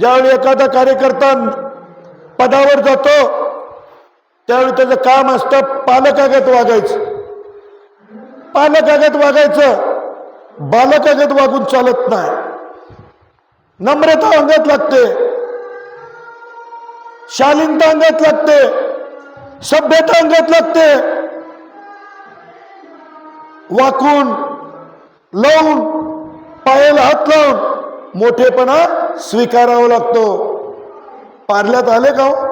ज्यावेळी एखादा कार्यकर्ता पदावर जातो त्यावेळी त्याचं काम असतं पालकागत वागायचं. पालकागत वागायचं बालकागत वागून चालत नाही. नम्रता अंगात लागते. शालीनता अंगात लागते. सभ्यता अंगात लागते. वाकून लावून पायाला हात लावून मोठेपणा स्वीकारावा लागतो. पार्ल्यात आले का हो?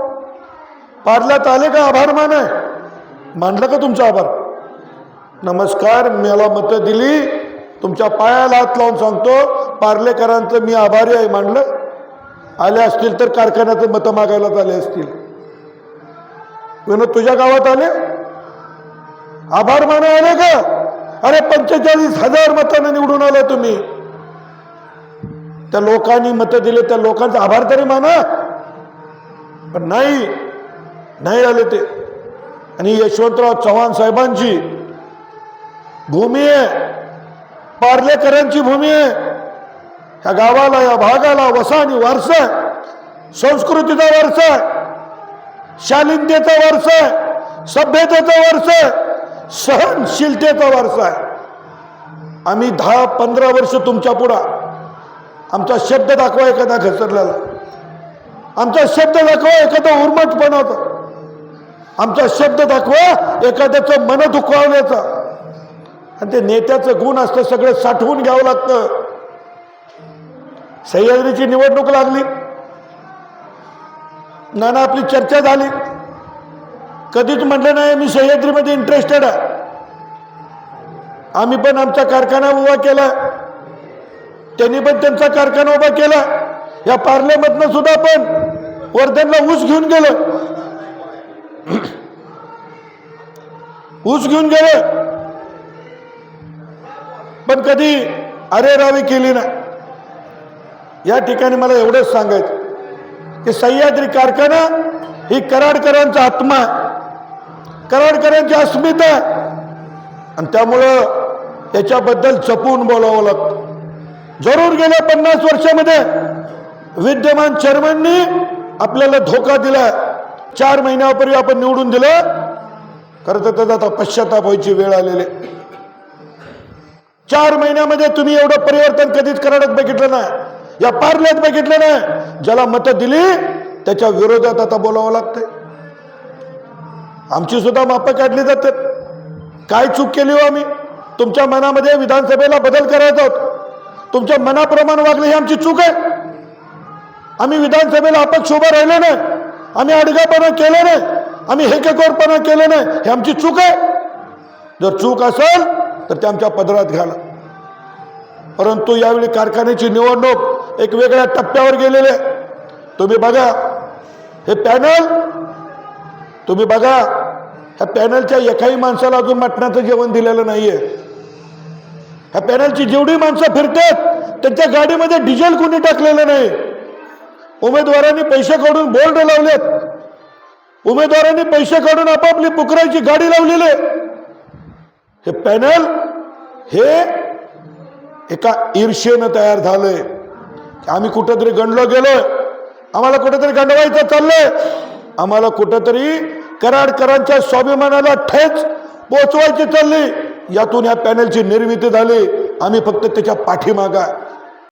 पार्ल्यात आले का? आभार मानाय मानलं का तुमचा आभार? नमस्कार मला मतं दिली. तुमच्या पायाला हात लावून सांगतो पार्लेकरांचं मी आभारी आहे मांडलं आले असतील तर कारखान्याचं मतं मागायलाच आले असतील. विनोद तुझ्या गावात आले? आभार माना आले का? अरे पंचेचाळीस हजार मतांना निवडून आला तुम्ही. त्या लोकांनी मतं दिले त्या लोकांचा आभार तरी माना. पण नाही नाही आले ते. आणि यशवंतराव चव्हाण साहेबांची भूमी आहे. पार्लेकरांची भूमी आहे. ह्या गावाला या भागाला वसा आणि वारसा आहे. संस्कृतीचा वारसा आहे. शालीनतेचा वारसा आहे. सभ्यतेचा वारसा आहे. सहनशीलतेचा वारसा आहे. आम्ही दहा पंधरा वर्ष तुमच्या पुढा आमचा शब्द दाखवा एखादा घसरलेला. आमचा शब्द दाखवा एखादा उर्मटपणाचा आमचा शब्द दाखवा एखाद्याचं मन दुखवण्याचा. आणि ते नेत्याचं गुण असतं सगळं साठवून घ्यावं लागतं. सह्याद्रीची निवडणूक लागली. नाना आपली चर्चा झाली. कधीच म्हटलं नाही मी सह्याद्रीमध्ये इंटरेस्टेड आहे. आम्ही पण आमचा कारखाना उभा केला. त्यांनी पण त्यांचा कारखाना उभा केला. या पार्लेमधनं सुद्धा पण वर्धनला ऊस घेऊन गेलं. ऊस घेऊन गेलं. पण कधी अरे रावी केली ना. या ठिकाणी मला एवढंच सांगायचं की सह्याद्री कारखाना ही कराडकरांचा आत्मा कराडकरांची अस्मिता. आणि त्यामुळं याच्याबद्दल जपून बोलावं लागतं. जरूर गेल्या पन्नास वर्षामध्ये विद्यमान चेअरमननी आपल्याला धोका दिला. चार महिन्यापूर्वी आपण निवडून दिलं. खरं तर त्याचा आता पश्चाताप व्हायची वेळ आलेली आहे. चार महिन्यामध्ये तुम्ही एवढं परिवर्तन कधीच कराडत बघितलं नाही. या पार्ल्यात बघितलं नाही. ज्याला मतं दिली त्याच्या विरोधात आता बोलावं लागतंय. आमची सुद्धा मापं काढली जातात. काय चूक केली हो आम्ही? तुमच्या मनामध्ये विधानसभेला बदल करायचा होता. तुमच्या मनाप्रमाणे वागले ही आमची चूक आहे. आम्ही विधानसभेला अपक्ष उभं राहिलो नाही. आम्ही अडगापणा केलं नाही. आम्ही हेकेकोरपणा केलं नाही. हे आमची चूक आहे. जर चूक असेल तर ते आमच्या पदरात घाला. परंतु यावेळी कारखान्याची निवडणूक एक वेगळ्या टप्प्यावर गेलेले आहे. तुम्ही बघा हे पॅनल तुम्ही बघा ह्या पॅनलच्या एकाही माणसाला अजून मटणाचं जेवण दिलेलं नाहीये. ह्या पॅनलची जेवढी माणसं फिरतात त्यांच्या गाडीमध्ये डिझेल कोणी टाकलेलं नाही. उमेदवारांनी पैसे काढून बोर्ड लावलेत. उमेदवारांनी पैसे काढून आपापली पुकरायची गाडी लावलेली. हे पॅनल हे एका ईर्षेनं तयार झालंय. आम्ही कुठंतरी गणलो गेलोय. आम्हाला कुठंतरी गंडवायचं चाललंय. आम्हाला कुठंतरी कराडकरांच्या स्वाभिमानाला ठेच पोचवायची चालली. यातून या पॅनलची निर्मिती झाली आम्ही फक्त त्याच्या पाठीमागा आहे.